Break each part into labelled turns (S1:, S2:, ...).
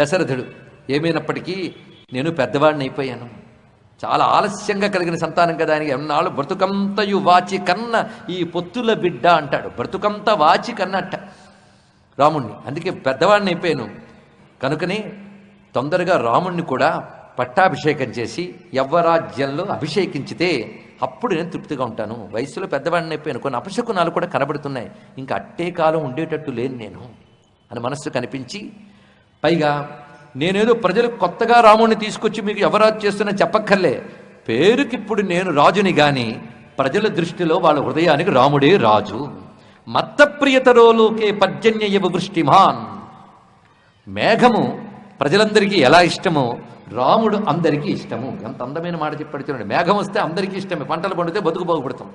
S1: దశరథుడు ఏమైనప్పటికీ నేను పెద్దవాడిని అయిపోయాను. చాలా ఆలస్యంగా కలిగిన సంతానం కదా ఆయనకి. ఎన్నాళ్ళు బ్రతుకంతయు వాచి కన్న ఈ పొత్తుల బిడ్డ అంటాడు. బ్రతుకంత వాచి కన్నట్ట రాముణ్ణి. అందుకే పెద్దవాడిని అయిపోయాను. కనుకనే తొందరగా రాముణ్ణి కూడా పట్టాభిషేకం చేసి యవ్వరాజ్యంలో అభిషేకించితే అప్పుడు నేను తృప్తిగా ఉంటాను. వయసులో పెద్దవాడిని అయిపోయాను. కొన్ని అపశకునాలు కూడా కనబడుతున్నాయి. ఇంకా అట్టే కాలం ఉండేటట్టు లేను నేను అని మనస్సు కనిపించి పైగా నేనేదో ప్రజలు కొత్తగా రాముడిని తీసుకొచ్చి మీకు ఎవరాజు చేస్తున్నా చెప్పక్కర్లే. పేరుకిప్పుడు నేను రాజుని గాని ప్రజల దృష్టిలో వాళ్ళ హృదయానికి రాముడే రాజు. మత్తప్రియతరోలోకే పర్జన్యయవ వృష్టిమాన్ మేఘము ప్రజలందరికీ ఎలా ఇష్టమో రాముడు అందరికీ ఇష్టము. ఎంత అందమైన మాట చెప్పాడు చూడండి. మేఘం వస్తే అందరికీ ఇష్టమే. పంటలు పండితే బతుకు బాగుపడతాం.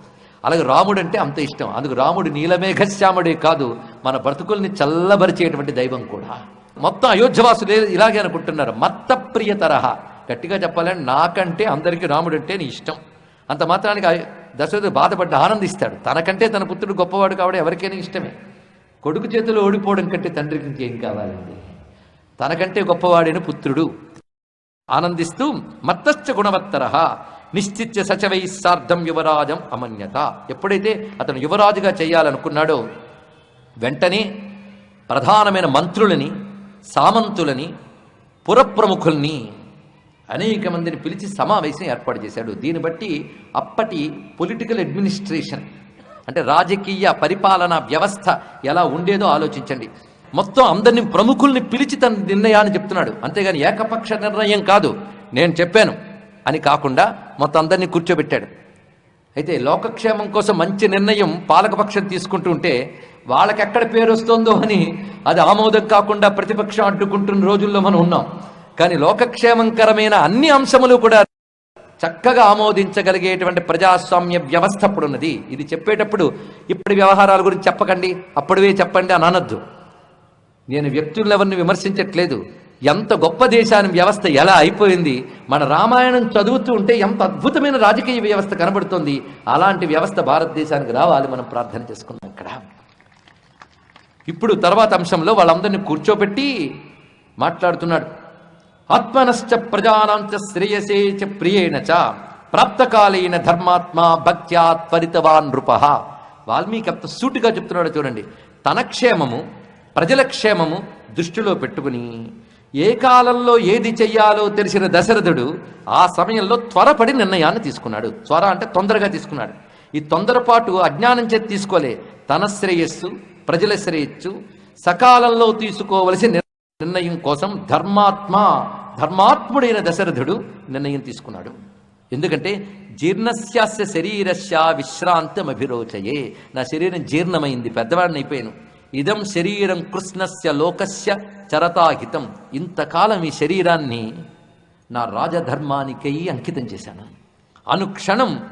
S1: అలాగే రాముడు అంటే అంత ఇష్టం. అందుకు రాముడు నీలమేఘశ్యాముడే కాదు మన బ్రతుకుల్ని చల్లబరిచేటువంటి దైవం కూడా. మొత్తం అయోధ్యవాసులు ఇలాగే అనుకుంటున్నారు. మత్త ప్రియ తరహా గట్టిగా చెప్పాలంటే నాకంటే అందరికీ రాముడు అంటే నీ ఇష్టం. అంత మాత్రానికి దశరథుడు బాధపడ్డ ఆనందిస్తాడు. తనకంటే తన పుత్రుడు గొప్పవాడు కావడం ఎవరికైనా ఇష్టమే. కొడుకు చేతిలో ఓడిపోవడం కంటే తండ్రికి ఇంకేం కావాలండి? తనకంటే గొప్పవాడైన పుత్రుడు ఆనందిస్తూ మత్తశ్చ గుణవత్తర నిశ్చిత్య సచవై సార్ధం యువరాజం అమన్యత. ఎప్పుడైతే అతను యువరాజుగా చేయాలనుకున్నాడో వెంటనే ప్రధానమైన మంత్రులని సామంతులని పురప్రముఖుల్ని అనేక మందిని పిలిచి సమావేశం ఏర్పాటు చేశాడు. దీన్ని బట్టి అప్పటి పొలిటికల్ అడ్మినిస్ట్రేషన్ అంటే రాజకీయ పరిపాలనా వ్యవస్థ ఎలా ఉండేదో ఆలోచించండి. మొత్తం అందరినీ ప్రముఖుల్ని పిలిచి తన నిర్ణయాన్ని చెప్తున్నాడు. అంతేగాని ఏకపక్ష నిర్ణయం కాదు. నేను చెప్పాను అని కాకుండా మొత్తం అందరినీ కూర్చోబెట్టాడు. అయితే లోకక్షేమం కోసం మంచి నిర్ణయం పాలకపక్షం తీసుకుంటూ ఉంటే వాళ్ళకి ఎక్కడ పేరు వస్తుందో అని అది ఆమోదం కాకుండా ప్రతిపక్షం అడ్డుకుంటున్న రోజుల్లో మనం ఉన్నాం. కానీ లోకక్షేమంకరమైన అన్ని అంశములు కూడా చక్కగా ఆమోదించగలిగేటువంటి ప్రజాస్వామ్య వ్యవస్థ అప్పుడు ఉన్నది ఇది చెప్పేటప్పుడు ఇప్పటి వ్యవహారాల గురించి చెప్పకండి అప్పుడువే చెప్పండి అని అనొద్దు. నేను వ్యక్తులను ఎవరిని విమర్శించట్లేదు. ఎంత గొప్ప దేశాన్ని వ్యవస్థ ఎలా అయిపోయింది మన రామాయణం చదువుతూ ఉంటే ఎంత అద్భుతమైన రాజకీయ వ్యవస్థ కనబడుతుంది అలాంటి వ్యవస్థ భారతదేశానికి రావాలి మనం ప్రార్థన చేసుకున్నాం ఇక్కడ. ఇప్పుడు తర్వాత అంశంలో వాళ్ళందరినీ కూర్చోబెట్టి మాట్లాడుతున్నాడు. ఆత్మనశ్చ ప్రజానాంచ శ్రేయసే చ ప్రియేణ చ ప్రాప్తకాలైన ధర్మాత్మ భక్త్యా త్వరితవాన్ నృప. వాల్మీకి అంత సూటిగా చెప్తున్నాడు చూడండి. తన క్షేమము ప్రజల క్షేమము దృష్టిలో పెట్టుకుని ఏ కాలంలో ఏది చెయ్యాలో తెలిసిన దశరథుడు ఆ సమయంలో త్వరపడి నిర్ణయాన్ని తీసుకున్నాడు. త్వర అంటే తొందరగా తీసుకున్నాడు. ఈ తొందరపాటు అజ్ఞానం చేతి తీసుకోలే. తన శ్రేయస్సు ప్రజల శ్రేయస్సు సకాలంలో తీసుకోవలసి నిర్- నిర్ణయం కోసం ధర్మాత్మ ధర్మాత్ముడైన దశరథుడు నిర్ణయం తీసుకున్నాడు. ఎందుకంటే జీర్ణస్యాస్య శరీరస్య విశ్రాంతం అభిరోచయే నా శరీరం జీర్ణమైంది పెద్దవాడిని అయిపోయాను. ఇదం శరీరం కృష్ణస్య లోకస్య చరతాహితం. ఇంతకాలం ఈ శరీరాన్ని నా రాజధర్మానికై అంకితం చేశాను. అనుక్షణం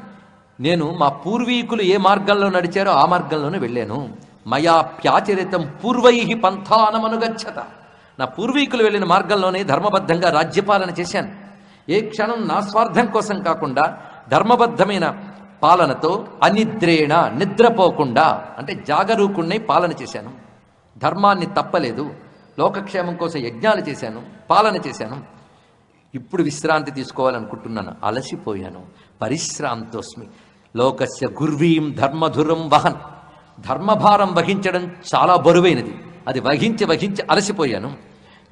S1: నేను మా పూర్వీకులు ఏ మార్గంలో నడిచారో ఆ మార్గంలోనే వెళ్ళాను. మయా ప్యాచరితం పూర్వై పంథానమనుగచ్చత. నా పూర్వీకులు వెళ్ళిన మార్గంలోనే ధర్మబద్ధంగా రాజ్యపాలన చేశాను. ఏ క్షణం నా స్వార్థం కోసం కాకుండా ధర్మబద్ధమైన పాలనతో అనిద్రేణ నిద్రపోకుండా అంటే జాగరూకుణ్ణి పాలన చేశాను. ధర్మాన్ని తప్పలేదు. లోకక్షేమం కోసం యజ్ఞాలు చేశాను పాలన చేశాను. ఇప్పుడు విశ్రాంతి తీసుకోవాలనుకుంటున్నాను. అలసిపోయాను. పరిశ్రాంతోస్మి. లోకస్య గుర్వీం ధర్మధురం వహన్. ధర్మభారం వహించడం చాలా బరువైనది. అది వహించి వహించి అలసిపోయాను.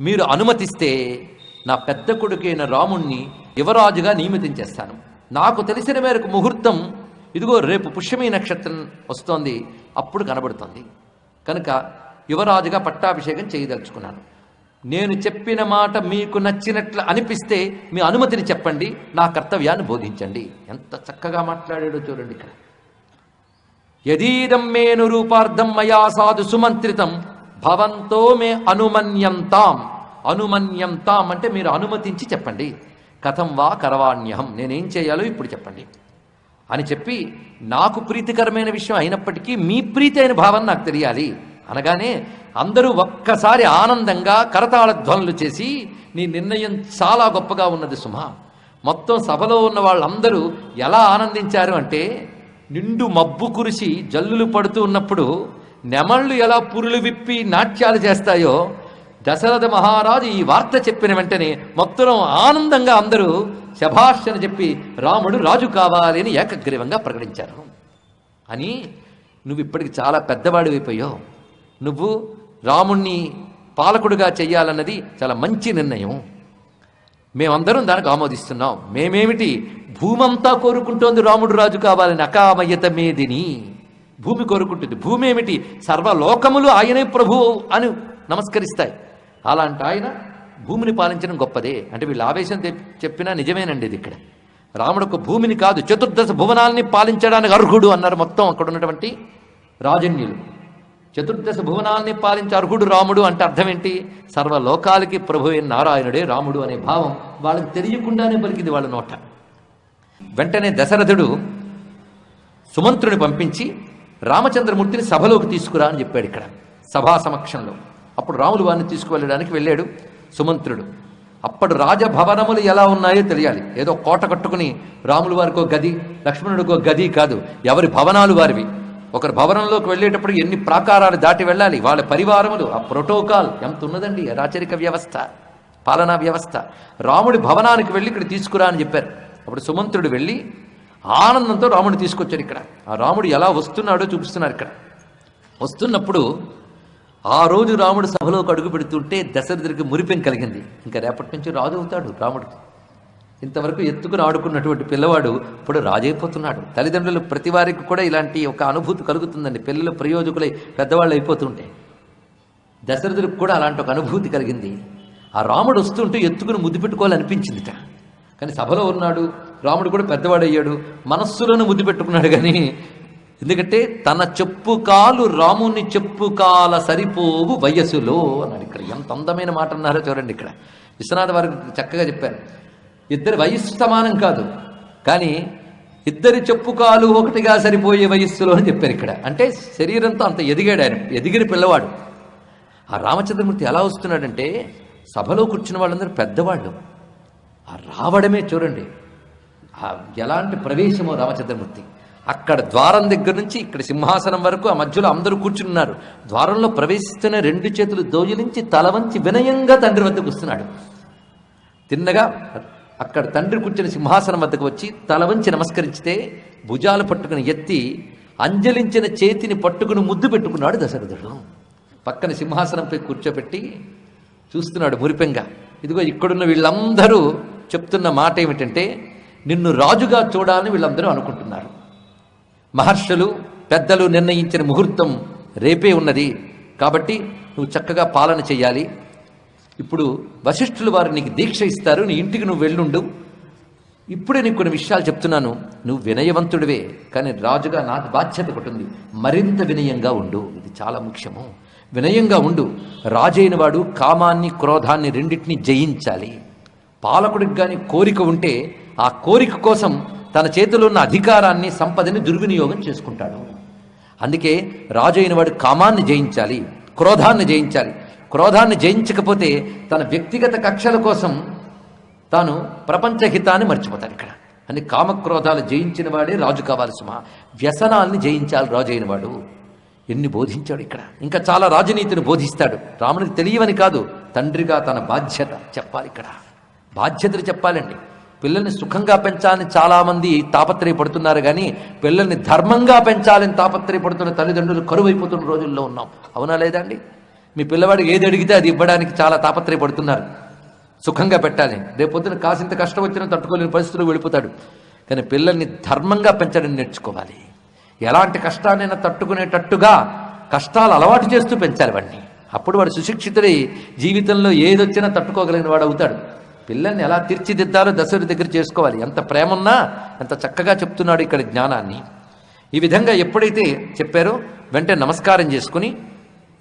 S1: మీరు అనుమతిస్తే నా పెద్ద కొడుకైన రాముణ్ణి యువరాజుగా నియమితం చేస్తాను. నాకు తెలిసిన మేరకు ముహూర్తం ఇదిగో రేపు పుష్యమి నక్షత్రం వస్తోంది అప్పుడు కనబడుతుంది. కనుక యువరాజుగా పట్టాభిషేకం చేయదలుచుకున్నాను. నేను చెప్పిన మాట మీకు నచ్చినట్లు అనిపిస్తే మీ అనుమతిని చెప్పండి నా కర్తవ్యాన్ని బోధించండి. ఎంత చక్కగా మాట్లాడాడో చూడండి ఇక్కడ. యదీదం మేను రూపార్థం మయా సాధు సుమంత్రితం భవంతో మే అనుమన్యంతాం. అనుమన్యంతాం అంటే మీరు అనుమతించి చెప్పండి. కథం వా కరవాణ్యహం నేనేం చేయాలో ఇప్పుడు చెప్పండి. అని చెప్పి నాకు ప్రీతికరమైన విషయం అయినప్పటికీ మీ ప్రీతి అయిన భావం నాకు తెలియాలి. అనగానే అందరూ ఒక్కసారి ఆనందంగా కరతాళ ధ్వనులు చేసి నీ నిర్ణయం చాలా గొప్పగా ఉన్నది సుమ. మొత్తం సభలో ఉన్న వాళ్ళందరూ ఎలా ఆనందించారు అంటే నిండు మబ్బు కురిసి జల్లులు పడుతూ ఉన్నప్పుడు నెమళ్ళు ఎలా పురులు విప్పి నాట్యాలు చేస్తాయో దశరథ మహారాజు ఈ వార్త చెప్పిన వెంటనే మొత్తం ఆనందంగా అందరూ శభాష్ అని చెప్పి రాముడు రాజు కావాలి అని ఏకగ్రీవంగా ప్రకటించారు. అని నువ్వు ఇప్పటికి చాలా పెద్దవాడివైపోయావు నువ్వు రాముణ్ణి పాలకుడుగా చెయ్యాలన్నది చాలా మంచి నిర్ణయం. మేమందరం దానికి ఆమోదిస్తున్నాం. మేమేమిటి? భూమంతా కోరుకుంటోంది రాముడు రాజు కావాలని అకామయత మేదిని భూమి కోరుకుంటుంది. భూమి ఏమిటి సర్వలోకములు ఆయనే ప్రభువు అని నమస్కరిస్తాయి. అలాంటి ఆయన భూమిని పాలించడం గొప్పదే. అంటే వీళ్ళు ఆవేశం చెప్పినా నిజమేనండి ఇది ఇక్కడ. రాముడు ఒక భూమిని కాదు చతుర్దశ భువనాల్ని పాలించడానికి అర్హుడు అన్నారు మొత్తం అక్కడ ఉన్నటువంటి రాజన్యులు. చతుర్దశ భువనాల్ని పాలించే అర్హుడు రాముడు అంటే అర్థం ఏంటి? సర్వలోకాలకి ప్రభు అయిన నారాయణుడే రాముడు అనే భావం వాళ్ళకి తెలియకుండానే పలికింది వాళ్ళ నోట. వెంటనే దశరథుడు సుమంత్రుని పంపించి రామచంద్రమూర్తిని సభలోకి తీసుకురా అని చెప్పాడు ఇక్కడ సభా సమక్షంలో. అప్పుడు రాములు వారిని తీసుకువెళ్ళడానికి వెళ్ళాడు సుమంత్రుడు. అప్పుడు రాజభవనములు ఎలా ఉన్నాయో తెలియాలి. ఏదో కోట కట్టుకుని రాములు వారికో గది లక్ష్మణుడికో గది కాదు ఎవరి భవనాలు వారివి. ఒకరి భవనంలోకి వెళ్ళేటప్పుడు ఎన్ని ప్రాకారాలు దాటి వెళ్ళాలి? వాళ్ళ పరివారములు. ఆ ప్రోటోకాల్ ఎంత ఉన్నదండి? రాచరిక వ్యవస్థ పాలనా వ్యవస్థ. రాముడి భవనానికి వెళ్ళి ఇక్కడ తీసుకురా అని చెప్పారు. అప్పుడు సుమంత్రుడు వెళ్ళి ఆనందంతో రాముడిని తీసుకొచ్చారు ఇక్కడ. ఆ రాముడు ఎలా వస్తున్నాడో చూపిస్తున్నారు ఇక్కడ. వస్తున్నప్పుడు ఆ రోజు రాముడు సభలోకి అడుగు పెడుతుంటే దశరథుడికి మురిపెం కలిగింది. ఇంకా రేపటి నుంచి రాజు అవుతాడు రాముడు ఇంతవరకు ఎత్తుకుని ఆడుకున్నటువంటి పిల్లవాడు ఇప్పుడు రాజైపోతున్నాడు. తల్లిదండ్రులు ప్రతి వారికి కూడా ఇలాంటి ఒక అనుభూతి కలుగుతుందండి. పిల్లలు ప్రయోజకులై పెద్దవాళ్ళు అయిపోతుంటే. దశరథుడికి కూడా అలాంటి ఒక అనుభూతి కలిగింది. ఆ రాముడు వస్తుంటే ఎత్తుకుని ముద్దు పెట్టుకోవాలనిపించిందిట. కానీ సభలో ఉన్నాడు. రాముడు కూడా పెద్దవాడయ్యాడు. మనస్సులను ముద్దు పెట్టుకున్నాడు కానీ ఎందుకంటే తన చెప్పు కాలు రాముని చెప్పు కాల సరిపోవు వయస్సులో అన్నాడు ఇక్కడ. ఎంత అందమైన మాట అన్నారో చూడండి ఇక్కడ. విశ్వనాథ వారికి చక్కగా చెప్పారు. ఇద్దరి వయస్సు సమానం కాదు. కానీ ఇద్దరి చెప్పు కాలు ఒకటిగా సరిపోయే వయస్సులో అని చెప్పారు ఇక్కడ. అంటే శరీరంతో అంత ఎదిగాడు ఆయన. ఎదిగిన పిల్లవాడు. ఆ రామచంద్రమూర్తి ఎలా వస్తున్నాడంటే సభలో కూర్చున్న వాళ్ళందరూ పెద్దవాళ్ళు. ఆ రావడమే చూడండి. ఎలాంటి ప్రవేశమో రామచంద్రమూర్తి. అక్కడ ద్వారం దగ్గర నుంచి ఇక్కడ సింహాసనం వరకు ఆ మధ్యలో అందరూ కూర్చున్నారు. ద్వారంలో ప్రవేశిస్తున్న రెండు చేతులు దోజిలించి తల వంచి వినయంగా తండ్రి వద్దకు వస్తున్నాడు. తిన్నగా అక్కడ తండ్రి కూర్చుని సింహాసనం వద్దకు వచ్చి తల వంచి నమస్కరించితే భుజాలు పట్టుకుని ఎత్తి అంజలించిన చేతిని పట్టుకుని ముద్దు పెట్టుకున్నాడు దశరథుడు. పక్కన సింహాసనంపై కూర్చోబెట్టి చూస్తున్నాడు మురిపెంగా. ఇదిగో ఇక్కడున్న వీళ్ళందరూ చెప్తున్న మాట ఏమిటంటే నిన్ను రాజుగా చూడాలని వీళ్ళందరూ అనుకుంటున్నారు. మహర్షులు పెద్దలు నిర్ణయించిన ముహూర్తం రేపే ఉన్నది. కాబట్టి నువ్వు చక్కగా పాలన చేయాలి. ఇప్పుడు వశిష్ఠులు వారు నీకు దీక్ష ఇస్తారు నీ ఇంటికి నువ్వు వెళ్ళుండు. ఇప్పుడే నీకు కొన్ని విషయాలు చెప్తున్నాను. నువ్వు వినయవంతుడివే కానీ రాజుగా నాకు బాధ్యత ఒకటి ఉంది. మరింత వినయంగా ఉండు. ఇది చాలా ముఖ్యము. వినయంగా ఉండు. రాజైన వాడు కామాన్ని క్రోధాన్ని రెండింటినీ జయించాలి. పాలకుడికి కానీ కోరిక ఉంటే ఆ కోరిక కోసం తన చేతిలో ఉన్న అధికారాన్ని సంపదని దుర్వినియోగం చేసుకుంటాడు. అందుకే రాజైన వాడు కామాన్ని జయించాలి క్రోధాన్ని జయించాలి. క్రోధాన్ని జయించకపోతే తన వ్యక్తిగత కక్షల కోసం తాను ప్రపంచ హితాన్ని మర్చిపోతాడు ఇక్కడ. అని కామక్రోధాలు జయించిన వాడే రాజు కావాలి సుమా. వ్యసనాల్ని జయించాలి రాజు అయినవాడు ఎన్ని బోధించాడు ఇక్కడ. ఇంకా చాలా రాజనీతిని బోధిస్తాడు. రామునికి తెలియవని కాదు తండ్రిగా తన బాధ్యత చెప్పాలి ఇక్కడ. బాధ్యతలు చెప్పాలండి. పిల్లల్ని సుఖంగా పెంచాలని చాలామంది తాపత్రయపడుతున్నారు కానీ పిల్లల్ని ధర్మంగా పెంచాలని తాపత్రయపడుతున్న తల్లిదండ్రులు కరువైపోతున్న రోజుల్లో ఉన్నాం. అవునా లేదండి మీ పిల్లవాడికి ఏది అడిగితే అది ఇవ్వడానికి చాలా తాపత్రయపడుతున్నారు. సుఖంగా పెట్టాలి. రేపొద్దున కాసింత కష్టం వచ్చినా తట్టుకోలేని పరిస్థితులు వెళ్ళిపోతాడు. కానీ పిల్లల్ని ధర్మంగా పెంచడం నేర్చుకోవాలి. ఎలాంటి కష్టాన్నైనా తట్టుకునేటట్టుగా కష్టాలు అలవాటు చేస్తూ పెంచాలి వాడిని. అప్పుడు వాడు సుశిక్షితుడై జీవితంలో ఏదొచ్చినా తట్టుకోగలిగిన వాడు అవుతాడు. పిల్లల్ని ఎలా తీర్చిదిద్దాలో దశరథి దగ్గర చేసుకోవాలి. ఎంత ప్రేమ ఉన్నా ఎంత చక్కగా చెప్తున్నాడు ఇక్కడ జ్ఞానాన్ని. ఈ విధంగా ఎప్పుడైతే చెప్పారో వెంటనే నమస్కారం చేసుకుని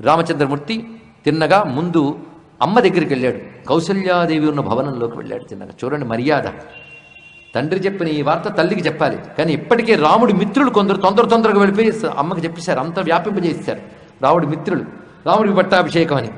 S1: రామచంద్రమూర్తి తిన్నగా ముందు అమ్మ దగ్గరికి వెళ్ళాడు. కౌసల్యాదేవి ఉన్న భవనంలోకి వెళ్ళాడు తిన్నగా. చూడండి మర్యాద. తండ్రి చెప్పిన ఈ వార్త తల్లికి చెప్పాలి. కానీ ఇప్పటికే రాముడి మిత్రులు కొందరు తొందర తొందరగా వెళ్ళిపోయి అమ్మకి చెప్పేశారు. అంత వ్యాపింపజేశారు. రాముడి మిత్రులు. రాముడికి పట్టాభిషేకం అని